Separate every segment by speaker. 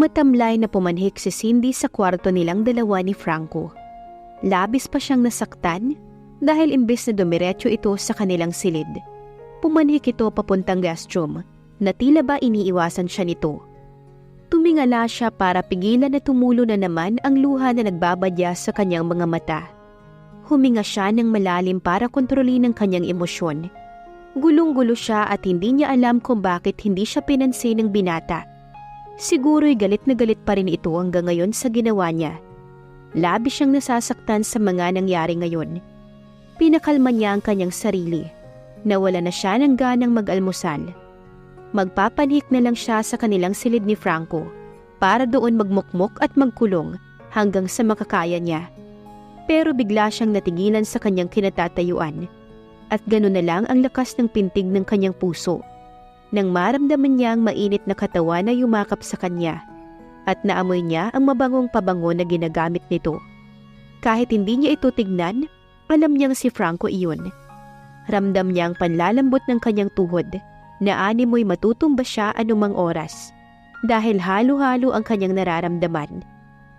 Speaker 1: Matamlay na pumanhik si Cindy sa kwarto nilang dalawa ni Franco. Labis pa siyang nasaktan dahil imbes na dumiretso ito sa kanilang silid. Pumanhik ito papuntang restroom na tila ba iniiwasan siya nito. Tumingala siya para pigilan na tumulo na naman ang luha na nagbabadya sa kanyang mga mata. Huminga siya ng malalim para kontrolin ang kanyang emosyon. Gulong-gulo siya at hindi niya alam kung bakit hindi siya pinansin ng binata. Siguro'y galit na galit pa rin ito hanggang ngayon sa ginawa niya. Labi siyang nasasaktan sa mga nangyari ngayon. Pinakalma niya ang kanyang sarili. Nawala na siya ng ganang mag-almusal. Magpapanhik na lang siya sa kanilang silid ni Franco para doon magmukmok at magkulong hanggang sa makakaya niya. Pero bigla siyang natigilan sa kanyang kinatatayuan at gano'n na lang ang lakas ng pintig ng kanyang puso nang maramdaman niya ang mainit na katawan na yumakap sa kanya at naamoy niya ang mabangong pabango na ginagamit nito. Kahit hindi niya ito tignan, alam niyang si Franco iyon. Ramdam niya ang panlalambot ng kanyang tuhod na animoy matutumba siya anumang oras dahil halo-halo ang kanyang nararamdaman.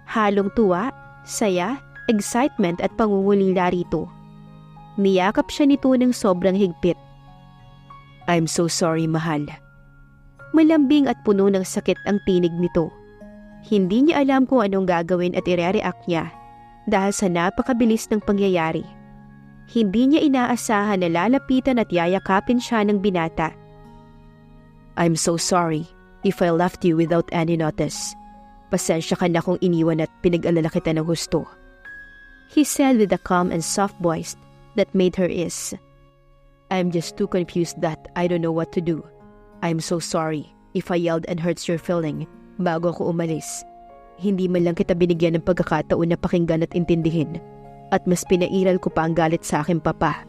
Speaker 1: Halong tuwa, saya, excitement at pangungulila rito. Niyakap siya nito ng sobrang higpit I'm so sorry, mahal. Malambing at puno ng sakit ang tinig nito. Hindi niya alam kung anong gagawin at ire-react niya dahil sa napakabilis ng pangyayari. Hindi niya inaasahan na lalapitan at yayakapin siya ng binata. I'm so sorry if I left you without any notice. Pasensya ka na kung iniwan at pinag-alala kita ng gusto. He said with a calm and soft voice that made her is. I'm just too confused that I don't know what to do. I'm so sorry if I yelled and hurts your feeling bago ako umalis. Hindi man lang kita binigyan ng pagkakataon na pakinggan at intindihin. At mas pinairal ko pa ang galit sa aking papa.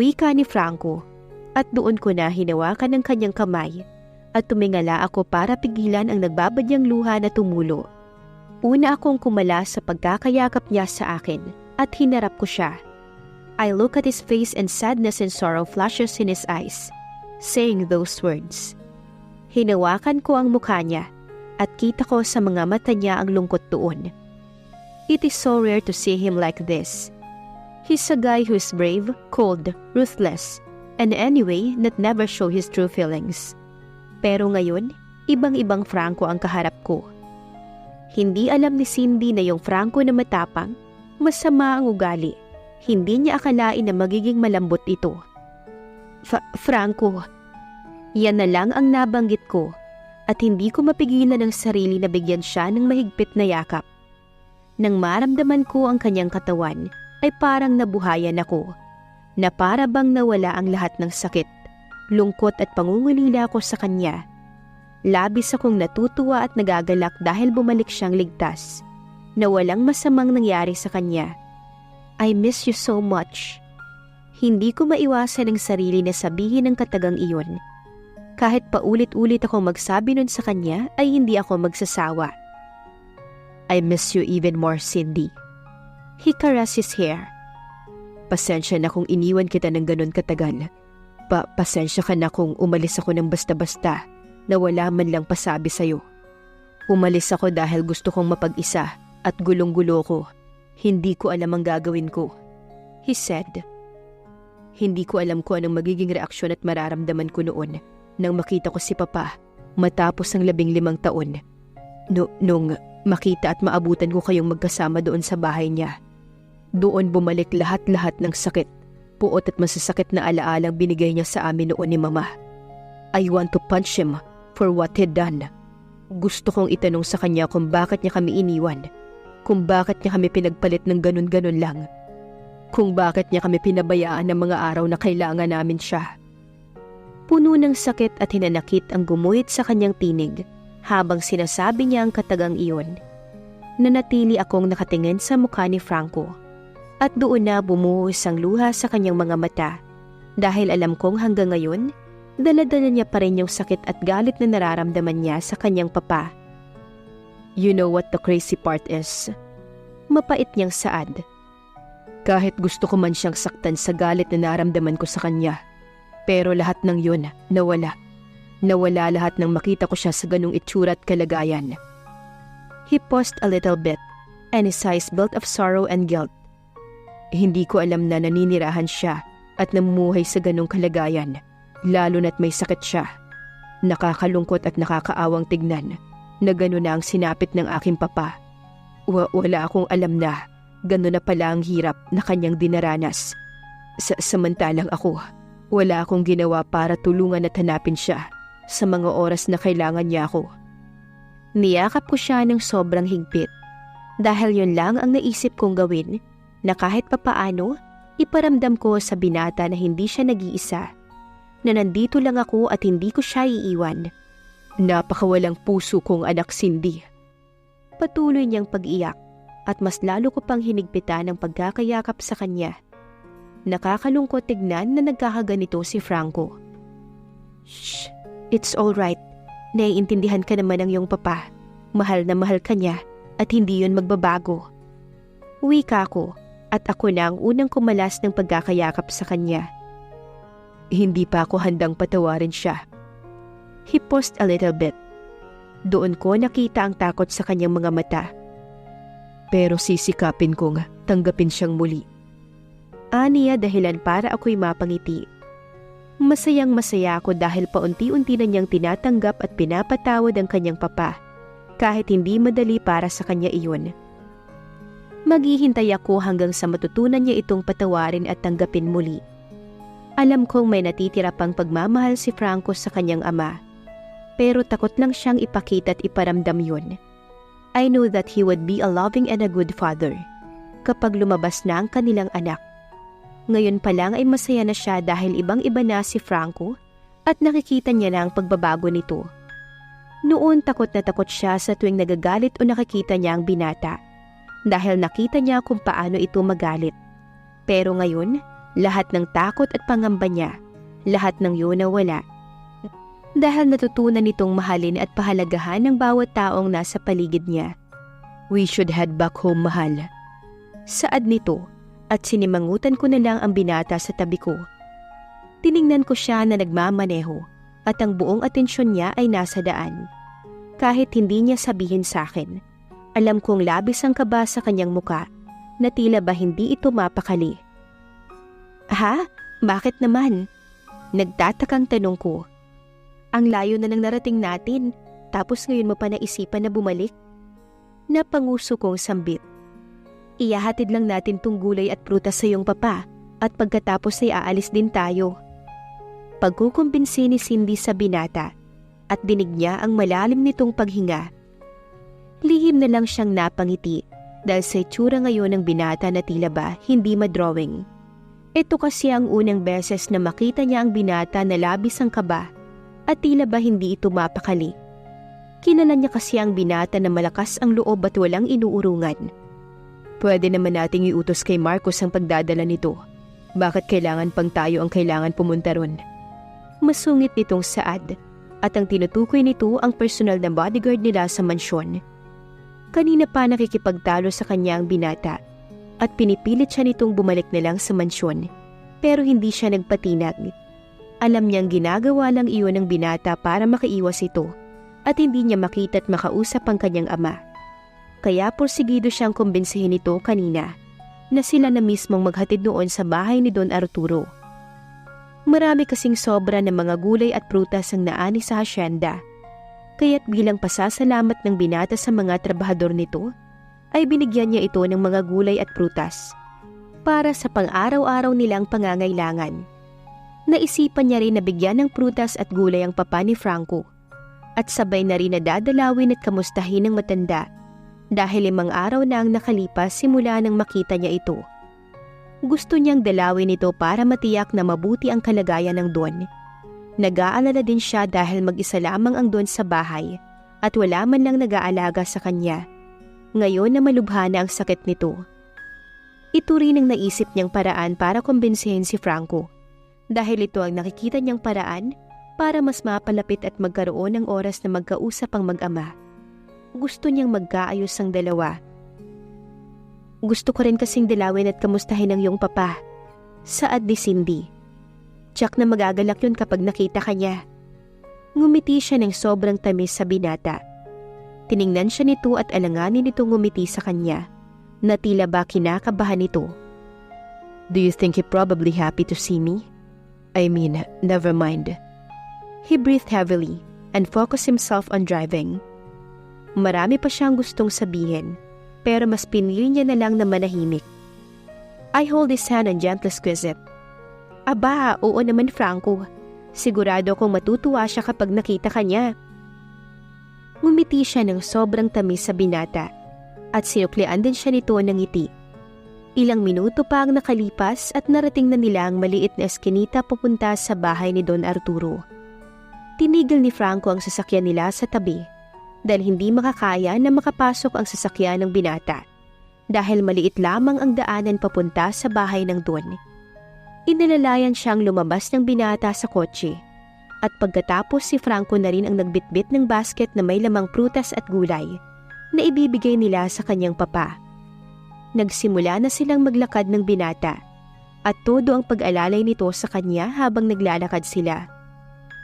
Speaker 1: Wika ni Franco at doon ko na hinawakan ng kanyang kamay at tumingala ako para pigilan ang nagbabadyang luha na tumulo. Una akong kumala sa pagkakayakap niya sa akin at hinarap ko siya. I look at his face and sadness and sorrow flashes in his eyes, saying those words. Hinawakan ko ang mukha niya at kita ko sa mga mata niya ang lungkot doon. It is so rare to see him like this. He's a guy who is brave, cold, ruthless, and anyway that never show his true feelings. Pero ngayon, ibang-ibang Franco ang kaharap ko. Hindi alam ni Cindy na yung Franco na matapang, masama ang ugali hindi niya akalain na magiging malambot ito. Fa Franco, yan na lang ang nabanggit ko at hindi ko mapigilan ang sarili na bigyan siya ng mahigpit na yakap. Nang maramdaman ko ang kanyang katawan, ay parang nabuhayan ako, na para bang nawala ang lahat ng sakit, lungkot at pangungulila ko sa kanya. Labis akong natutuwa at nagagalak dahil bumalik siyang ligtas, na walang masamang nangyari sa kanya I miss you so much. Hindi ko maiwasan ang sarili na sabihin ng katagang iyon. Kahit paulit-ulit akong magsabi nun sa kanya ay hindi ako magsasawa. I miss you even more, Cindy. He caressed his hair. Pasensya na kung iniwan kita ng ganun katagal. Pa pasensya ka na kung umalis ako ng basta-basta na wala man lang pasabi sa'yo. Umalis ako dahil gusto kong mapag-isa at gulong-gulo ko hindi ko alam ang gagawin ko. He said. Hindi ko alam kung anong magiging reaksyon at mararamdaman ko noon nang makita ko si Papa matapos ang labing limang taon. No, nung makita at maabutan ko kayong magkasama doon sa bahay niya. Doon bumalik lahat-lahat ng sakit, puot at masasakit na alaalang binigay niya sa amin noon ni Mama. I want to punch him for what he done. Gusto kong itanong sa kanya kung bakit niya kami iniwan kung bakit niya kami pinagpalit ng ganun-ganun lang. Kung bakit niya kami pinabayaan ng mga araw na kailangan namin siya. Puno ng sakit at hinanakit ang gumuhit sa kanyang tinig habang sinasabi niya ang katagang iyon. Nanatili akong nakatingin sa mukha ni Franco at doon na bumuhos ang luha sa kanyang mga mata dahil alam kong hanggang ngayon, daladala niya pa rin yung sakit at galit na nararamdaman niya sa kanyang papa You know what the crazy part is? Mapait niyang saad. Kahit gusto ko man siyang saktan sa galit na naramdaman ko sa kanya, pero lahat ng yun nawala. Nawala lahat nang makita ko siya sa ganung itsura at kalagayan. He paused a little bit, and his eyes built of sorrow and guilt. Hindi ko alam na naninirahan siya at namumuhay sa ganung kalagayan, lalo na't may sakit siya. Nakakalungkot at nakakaawang tignan na gano'n na ang sinapit ng aking papa. Wa- wala akong alam na gano'n na pala ang hirap na kanyang dinaranas. Sa samantalang ako, wala akong ginawa para tulungan at hanapin siya sa mga oras na kailangan niya ako. Niyakap ko siya ng sobrang higpit dahil yun lang ang naisip kong gawin na kahit papaano iparamdam ko sa binata na hindi siya nag-iisa na nandito lang ako at hindi ko siya iiwan. Napakawalang puso kong anak Cindy. Patuloy niyang pag-iyak at mas lalo ko pang hinigpitan ng pagkakayakap sa kanya. Nakakalungkot tignan na nagkakaganito si Franco. Shh, it's all right. Naiintindihan ka naman ng iyong papa. Mahal na mahal ka niya at hindi yun magbabago. Wika ko at ako na ang unang kumalas ng pagkakayakap sa kanya. Hindi pa ako handang patawarin siya. He paused a little bit. Doon ko nakita ang takot sa kanyang mga mata. Pero sisikapin kong tanggapin siyang muli. Aniya dahilan para ako'y mapangiti. Masayang masaya ako dahil paunti-unti na niyang tinatanggap at pinapatawad ang kanyang papa kahit hindi madali para sa kanya iyon. Maghihintay ako hanggang sa matutunan niya itong patawarin at tanggapin muli. Alam kong may natitira pang pagmamahal si Franco sa kanyang ama, pero takot lang siyang ipakita at iparamdam yun. I know that he would be a loving and a good father kapag lumabas na ang kanilang anak. Ngayon pa lang ay masaya na siya dahil ibang-iba na si Franco at nakikita niya na ang pagbabago nito. Noon takot na takot siya sa tuwing nagagalit o nakikita niya ang binata dahil nakita niya kung paano ito magalit. Pero ngayon, lahat ng takot at pangamba niya, lahat ng yun nawala. Dahil natutunan nitong mahalin at pahalagahan ng bawat taong nasa paligid niya. We should head back home, mahal. Saad nito at sinimangutan ko na lang ang binata sa tabi ko. Tiningnan ko siya na nagmamaneho at ang buong atensyon niya ay nasa daan. Kahit hindi niya sabihin sa akin, alam kong labis ang kaba sa kanyang muka na tila ba hindi ito mapakali. Ha? Bakit naman? Nagtatakang tanong ko. Ang layo na nang narating natin, tapos ngayon mo pa naisipan na bumalik? Napanguso kong sambit. Iyahatid lang natin tong gulay at prutas sa iyong papa at pagkatapos ay aalis din tayo. Pagkukumbinsi ni Cindy sa binata at dinig niya ang malalim nitong paghinga. Lihim na lang siyang napangiti dahil sa itsura ngayon ng binata na tila ba hindi madrawing. Ito kasi ang unang beses na makita niya ang binata na labis ang kaba at tila ba hindi ito mapakali. Kilala niya kasi ang binata na malakas ang loob at walang inuurungan. Pwede naman nating iutos kay Marcos ang pagdadala nito. Bakit kailangan pang tayo ang kailangan pumunta ron? Masungit nitong saad at ang tinutukoy nito ang personal na bodyguard nila sa mansyon. Kanina pa nakikipagtalo sa kanya ang binata at pinipilit siya nitong bumalik na lang sa mansyon pero hindi siya nagpatinag. Alam niyang ginagawa lang iyon ng binata para makaiwas ito at hindi niya makita at makausap ang kanyang ama. Kaya porsigido siyang kumbinsihin ito kanina na sila na mismong maghatid noon sa bahay ni Don Arturo. Marami kasing sobra ng mga gulay at prutas ang naani sa hasyenda. Kaya't bilang pasasalamat ng binata sa mga trabahador nito, ay binigyan niya ito ng mga gulay at prutas para sa pang-araw-araw nilang pangangailangan. Naisipan niya rin na bigyan ng prutas at gulay ang papa ni Franco at sabay na rin na dadalawin at kamustahin ng matanda dahil limang araw na ang nakalipas simula nang makita niya ito. Gusto niyang dalawin ito para matiyak na mabuti ang kalagayan ng Don. Nag-aalala din siya dahil mag-isa lamang ang Don sa bahay at wala man lang nag-aalaga sa kanya. Ngayon na malubha na ang sakit nito. Ito rin ang naisip niyang paraan para kumbinsihin si Franco dahil ito ang nakikita niyang paraan para mas mapalapit at magkaroon ng oras na magkausap ang mag-ama. Gusto niyang magkaayos ang dalawa gusto ko rin kasing dilawin at kamustahin ang iyong papa. Saad ni Cindy. Tsak na magagalak yun kapag nakita ka niya. Ngumiti siya ng sobrang tamis sa binata. Tiningnan siya nito at alanganin nito ngumiti sa kanya, na tila ba kinakabahan nito. Do you think he probably happy to see me? I mean, never mind. He breathed heavily and focused himself on driving. Marami pa siyang gustong sabihin, pero mas pinili niya na lang na manahimik. I hold his hand and gently squeeze it. Aba, oo naman Franco. Sigurado kong matutuwa siya kapag nakita ka niya. Ngumiti siya ng sobrang tamis sa binata at sinuklian din siya nito ng ngiti. Ilang minuto pa ang nakalipas at narating na nila ang maliit na eskinita papunta sa bahay ni Don Arturo. Tinigil ni Franco ang sasakyan nila sa tabi dahil hindi makakaya na makapasok ang sasakyan ng binata dahil maliit lamang ang daanan papunta sa bahay ng Don. Inalalayan siyang lumabas ng binata sa kotse. At pagkatapos si Franco na rin ang nagbitbit ng basket na may lamang prutas at gulay na ibibigay nila sa kanyang papa. Nagsimula na silang maglakad ng binata at todo ang pag-alalay nito sa kanya habang naglalakad sila.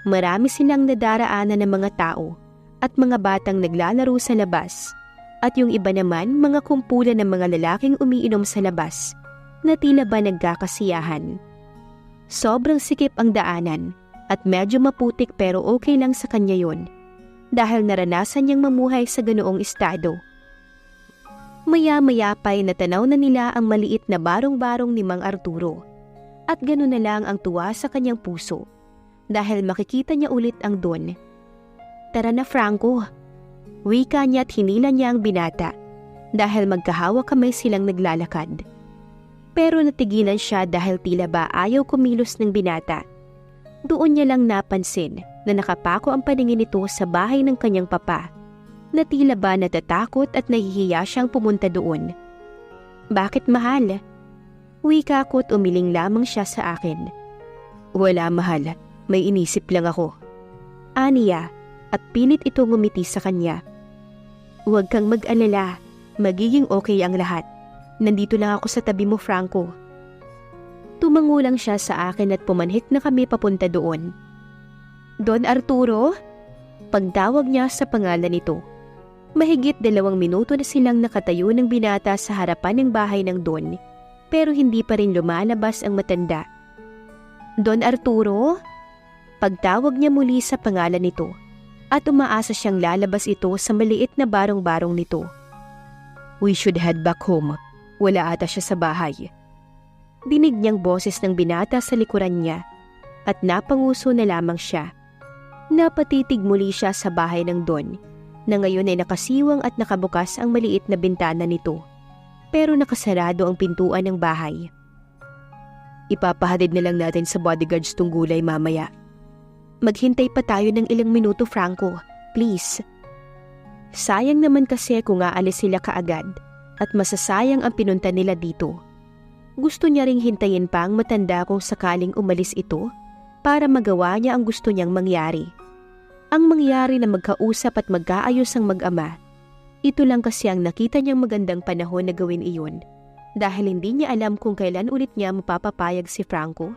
Speaker 1: Marami silang nadaraanan ng mga tao at mga batang naglalaro sa labas at yung iba naman mga kumpulan ng mga lalaking umiinom sa labas na tila ba nagkakasiyahan. Sobrang sikip ang daanan at medyo maputik pero okay lang sa kanya yon dahil naranasan niyang mamuhay sa ganoong estado. Maya-maya pa'y natanaw na nila ang maliit na barong-barong ni Mang Arturo at gano'n na lang ang tuwa sa kanyang puso dahil makikita niya ulit ang Don. Tara na Franco, wika niya at hinila niya ang binata dahil magkahawa kamay silang naglalakad. Pero natigilan siya dahil tila ba ayaw kumilos ng binata. Doon niya lang napansin na nakapako ang paningin nito sa bahay ng kanyang papa na tila ba natatakot at nahihiya siyang pumunta doon. Bakit mahal? Wika ko at umiling lamang siya sa akin. Wala mahal, may inisip lang ako. Aniya at pilit ito ngumiti sa kanya. Huwag kang mag-alala, magiging okay ang lahat. Nandito lang ako sa tabi mo, Franco. Tumango lang siya sa akin at pumanhik na kami papunta doon. Don Arturo? Pagtawag niya sa pangalan nito. Mahigit dalawang minuto na silang nakatayo ng binata sa harapan ng bahay ng Don, pero hindi pa rin lumalabas ang matanda. Don Arturo? Pagtawag niya muli sa pangalan nito at umaasa siyang lalabas ito sa maliit na barong-barong nito. We should head back home, wala ata siya sa bahay. Dinig niyang boses ng binata sa likuran niya at napanguso na lamang siya. Napatitig muli siya sa bahay ng Don na ngayon ay nakasiwang at nakabukas ang maliit na bintana nito pero nakasarado ang pintuan ng bahay. Ipapahatid na lang natin sa bodyguards tong gulay mamaya. Maghintay pa tayo ng ilang minuto Franco, please. Sayang naman kasi kung aalis sila kaagad at masasayang ang pinunta nila dito. Gusto niya ring hintayin pa ang matanda kung sakaling umalis ito para magawa niya ang gusto niyang mangyari. Ang mangyari na magkausap at magkaayos ang mag-ama. Ito lang kasi ang nakita niyang magandang panahon na gawin iyon dahil hindi niya alam kung kailan ulit niya mapapapayag si Franco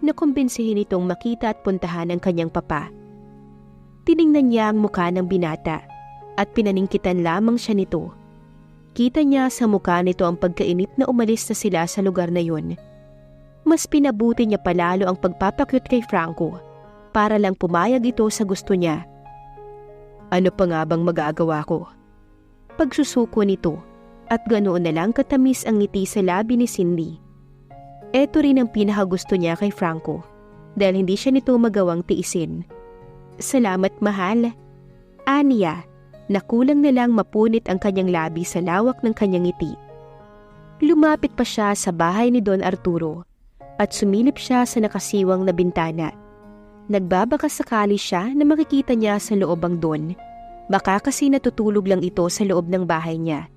Speaker 1: na kumbinsihin itong makita at puntahan ang kanyang papa. Tiningnan niya ang mukha ng binata at pinaningkitan lamang siya nito Kita niya sa mukha nito ang pagkainip na umalis na sila sa lugar na yun. Mas pinabuti niya palalo ang pagpapakyut kay Franco para lang pumayag ito sa gusto niya. Ano pa nga bang magagawa ko? Pagsusuko nito at ganoon na lang katamis ang ngiti sa labi ni Cindy. Ito rin ang pinakagusto niya kay Franco dahil hindi siya nito magawang tiisin. Salamat mahal. Aniya na kulang na lang mapunit ang kanyang labi sa lawak ng kanyang ngiti. Lumapit pa siya sa bahay ni Don Arturo at sumilip siya sa nakasiwang na bintana. Nagbabaka sakali siya na makikita niya sa loob ang Don. Baka kasi natutulog lang ito sa loob ng bahay niya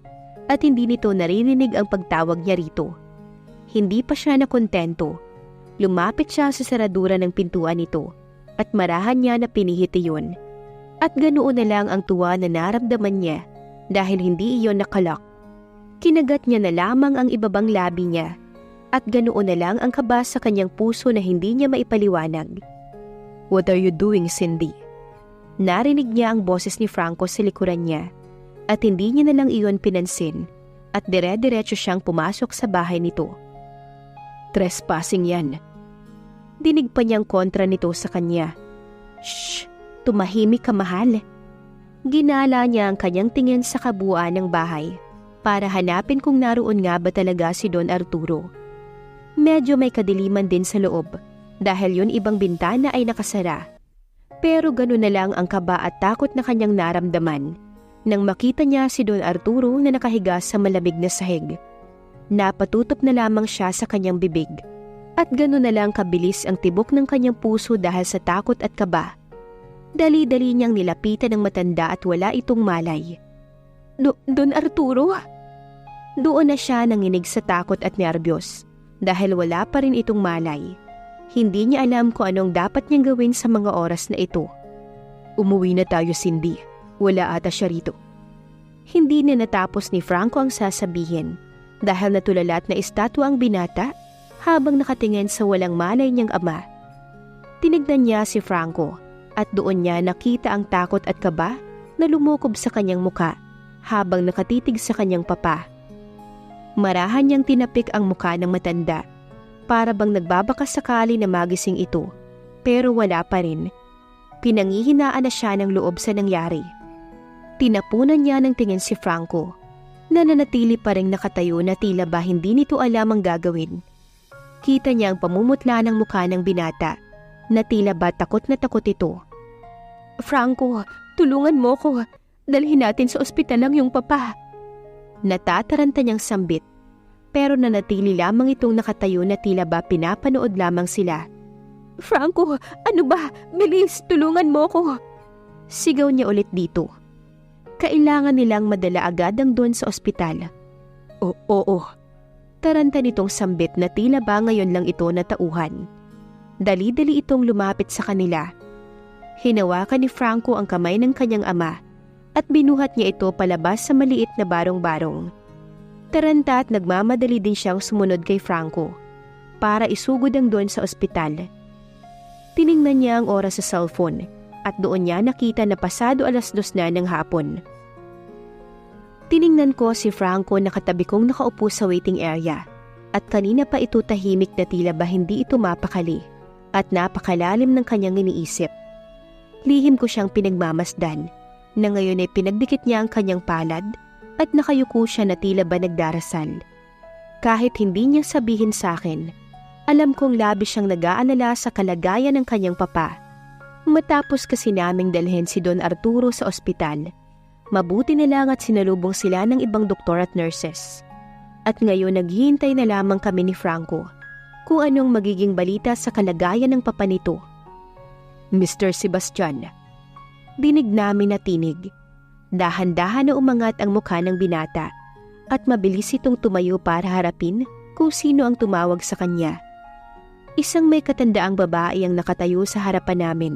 Speaker 1: at hindi nito naririnig ang pagtawag niya rito. Hindi pa siya nakontento. Lumapit siya sa saradura ng pintuan nito at marahan niya na pinihit iyon at ganoon na lang ang tuwa na naramdaman niya dahil hindi iyon nakalak. Kinagat niya na lamang ang ibabang labi niya at ganoon na lang ang kaba sa kanyang puso na hindi niya maipaliwanag. What are you doing, Cindy? Narinig niya ang boses ni Franco sa likuran niya at hindi niya na lang iyon pinansin at dire-diretso siyang pumasok sa bahay nito. Trespassing yan. Dinig pa niyang kontra nito sa kanya. Shh! Tumahimik ka mahal. Ginala niya ang kanyang tingin sa kabuuan ng bahay para hanapin kung naroon nga ba talaga si Don Arturo. Medyo may kadiliman din sa loob dahil yun ibang bintana ay nakasara. Pero gano'n na lang ang kaba at takot na kanyang naramdaman nang makita niya si Don Arturo na nakahiga sa malamig na sahig. Napatutop na lamang siya sa kanyang bibig at gano'n na lang kabilis ang tibok ng kanyang puso dahil sa takot at kaba. Dali-dali niyang nilapitan ng matanda at wala itong malay. Do Don Arturo? Doon na siya nanginig sa takot at nerbiyos dahil wala pa rin itong malay. Hindi niya alam kung anong dapat niyang gawin sa mga oras na ito. Umuwi na tayo, Cindy. Wala ata siya rito. Hindi na natapos ni Franco ang sasabihin dahil natulalat na estatwa ang binata habang nakatingin sa walang malay niyang ama. Tinignan niya si Franco at doon niya nakita ang takot at kaba na lumukob sa kanyang muka habang nakatitig sa kanyang papa. Marahan niyang tinapik ang muka ng matanda para bang nagbabakas sakali na magising ito pero wala pa rin. Pinangihinaan na siya ng loob sa nangyari. Tinapunan niya ng tingin si Franco na nanatili pa rin nakatayo na tila ba hindi nito alam ang gagawin. Kita niya ang pamumutla ng mukha ng binata na tila ba takot na takot ito. Franco, tulungan mo ko. Dalhin natin sa ospital ang yung papa. Natataranta niyang sambit pero nanatili lamang itong nakatayo na tila ba pinapanood lamang sila. Franco, ano ba? Bilis, tulungan mo ko. Sigaw niya ulit dito. Kailangan nilang madala agad ang doon sa ospital. O, oo. Taranta nitong sambit na tila ba ngayon lang ito natauhan. Dali-dali itong lumapit sa kanila. Hinawakan ni Franco ang kamay ng kanyang ama at binuhat niya ito palabas sa maliit na barong-barong. Taranta at nagmamadali din siyang sumunod kay Franco para isugod ang doon sa ospital. Tiningnan niya ang oras sa cellphone at doon niya nakita na pasado alas dos na ng hapon. Tiningnan ko si Franco na katabi kong nakaupo sa waiting area at kanina pa ito tahimik na tila ba hindi ito mapakali at napakalalim ng kanyang iniisip. Lihim ko siyang pinagmamasdan na ngayon ay pinagdikit niya ang kanyang palad at nakayuko siya na tila ba nagdarasal. Kahit hindi niya sabihin sa akin, alam kong labis siyang nag-aalala sa kalagayan ng kanyang papa. Matapos kasi naming dalhin si Don Arturo sa ospital, mabuti na lang at sinalubong sila ng ibang doktor at nurses. At ngayon naghihintay na lamang kami ni Franco kung anong magiging balita sa kalagayan ng papa nito. Mr. Sebastian, dinig namin na tinig. Dahan-dahan na umangat ang mukha ng binata at mabilis itong tumayo para harapin kung sino ang tumawag sa kanya. Isang may katandaang babae ang nakatayo sa harapan namin.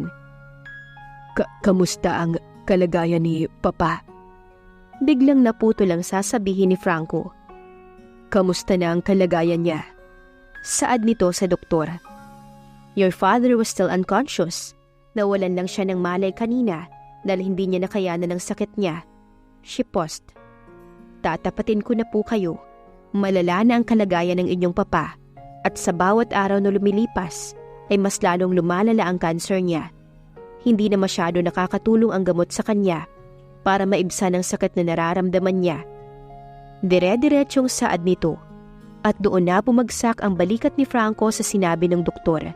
Speaker 1: Ka kamusta ang kalagayan ni Papa? Biglang naputo lang sasabihin ni Franco. Kamusta na ang kalagayan niya? Saad nito sa doktor. Your father was still unconscious. Nawalan lang siya ng malay kanina dahil hindi niya nakayanan ng sakit niya. She paused. Tatapatin ko na po kayo. Malala na ang kalagayan ng inyong papa at sa bawat araw na lumilipas ay mas lalong lumalala ang cancer niya. Hindi na masyado nakakatulong ang gamot sa kanya para maibsan ang sakit na nararamdaman niya. Dire-diretsyong saad nito at doon na bumagsak ang balikat ni Franco sa sinabi ng doktor.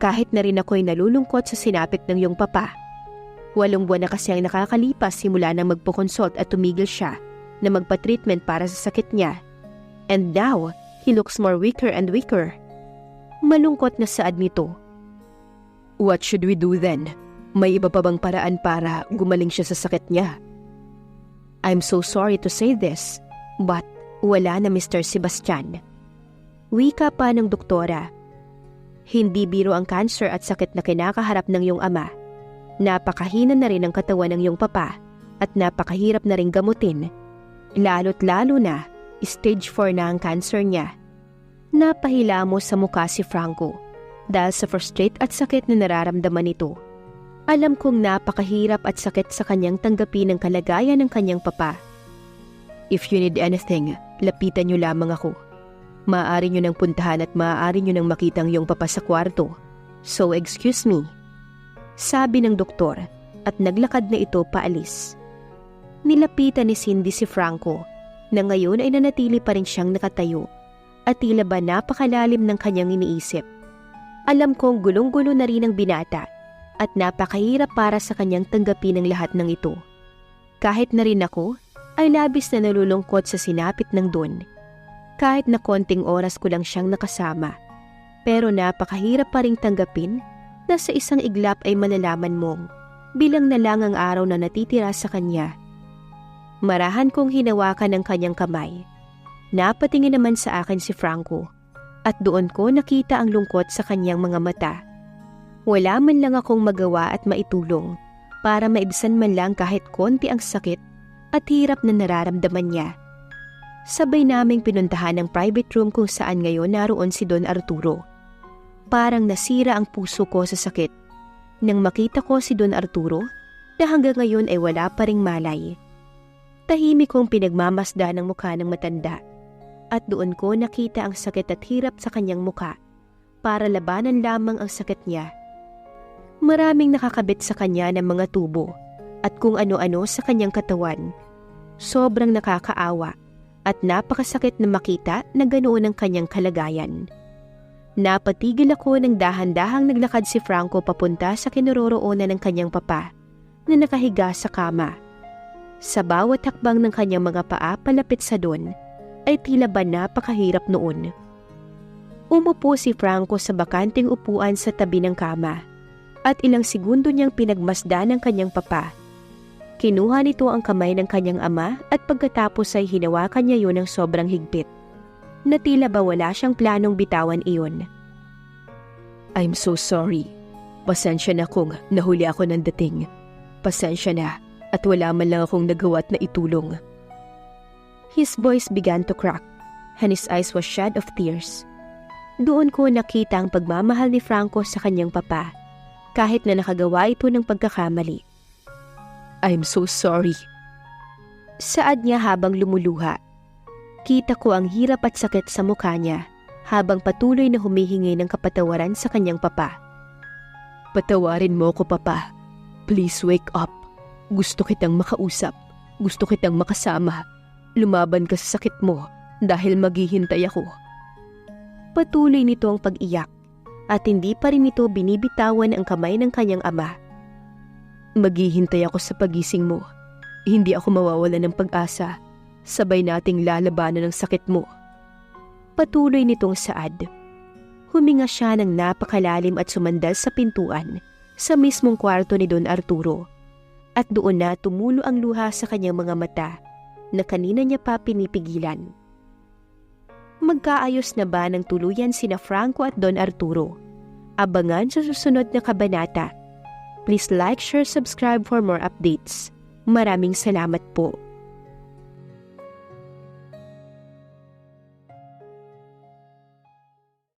Speaker 1: Kahit na rin ako'y nalulungkot sa sinapit ng iyong papa. Walong buwan na kasi ang nakakalipas simula nang magpokonsult at tumigil siya na magpa-treatment para sa sakit niya. And now, he looks more weaker and weaker. Malungkot na saad nito. What should we do then? May iba pa bang paraan para gumaling siya sa sakit niya? I'm so sorry to say this, but wala na Mr. Sebastian. Wika pa ng doktora. Hindi biro ang cancer at sakit na kinakaharap ng iyong ama. Napakahina na rin ang katawan ng iyong papa at napakahirap na rin gamutin. Lalo't lalo na, stage 4 na ang cancer niya. Napahila mo sa mukha si Franco dahil sa frustrate at sakit na nararamdaman nito. Alam kong napakahirap at sakit sa kanyang tanggapin ang kalagayan ng kanyang papa. If you need anything, lapitan niyo lamang ako. Maaari niyo nang puntahan at maaari niyo nang makita ang iyong papa sa kwarto. So excuse me. Sabi ng doktor at naglakad na ito paalis. Nilapitan ni Cindy si Franco na ngayon ay nanatili pa rin siyang nakatayo at tila ba napakalalim ng kanyang iniisip. Alam kong gulong-gulo na rin ang binata at napakahirap para sa kanyang tanggapin ang lahat ng ito. Kahit na rin ako, ay labis na nalulungkot sa sinapit ng doon. Kahit na konting oras ko lang siyang nakasama. Pero napakahirap pa rin tanggapin na sa isang iglap ay malalaman mong bilang na lang ang araw na natitira sa kanya. Marahan kong hinawakan ang kanyang kamay. Napatingin naman sa akin si Franco at doon ko nakita ang lungkot sa kanyang mga mata. Wala man lang akong magawa at maitulong para maibsan man lang kahit konti ang sakit at hirap na nararamdaman niya. Sabay naming pinuntahan ang private room kung saan ngayon naroon si Don Arturo. Parang nasira ang puso ko sa sakit. Nang makita ko si Don Arturo na hanggang ngayon ay wala pa ring malay. Tahimik kong pinagmamasda ng mukha ng matanda at doon ko nakita ang sakit at hirap sa kanyang mukha para labanan lamang ang sakit niya Maraming nakakabit sa kanya ng mga tubo at kung ano-ano sa kanyang katawan. Sobrang nakakaawa at napakasakit na makita na ganoon ang kanyang kalagayan. Napatigil ako ng dahan-dahang naglakad si Franco papunta sa kinaroroonan ng kanyang papa na nakahiga sa kama. Sa bawat hakbang ng kanyang mga paa palapit sa doon, ay tila ba napakahirap noon. Umupo si Franco sa bakanting upuan sa tabi ng kama at ilang segundo niyang pinagmasdan ng kanyang papa. Kinuha nito ang kamay ng kanyang ama at pagkatapos ay hinawakan niya yun ng sobrang higpit. Na tila ba wala siyang planong bitawan iyon. I'm so sorry. Pasensya na kung nahuli ako ng dating. Pasensya na at wala man lang akong nagawa at na itulong. His voice began to crack and his eyes was shed of tears. Doon ko nakita ang pagmamahal ni Franco sa kanyang papa kahit na nakagawa ito ng pagkakamali. I'm so sorry. Saad niya habang lumuluha. Kita ko ang hirap at sakit sa mukha niya habang patuloy na humihingi ng kapatawaran sa kanyang papa. Patawarin mo ko, papa. Please wake up. Gusto kitang makausap. Gusto kitang makasama. Lumaban ka sa sakit mo dahil maghihintay ako. Patuloy nito ang pag-iyak at hindi pa rin ito binibitawan ang kamay ng kanyang ama. Maghihintay ako sa pagising mo. Hindi ako mawawala ng pag-asa. Sabay nating lalabanan ng sakit mo. Patuloy nitong saad. Huminga siya ng napakalalim at sumandal sa pintuan sa mismong kwarto ni Don Arturo. At doon na tumulo ang luha sa kanyang mga mata na kanina niya pa pinipigilan magkaayos na ba ng tuluyan sina Franco at Don Arturo? Abangan sa susunod na kabanata. Please like, share, subscribe for more updates. Maraming salamat po.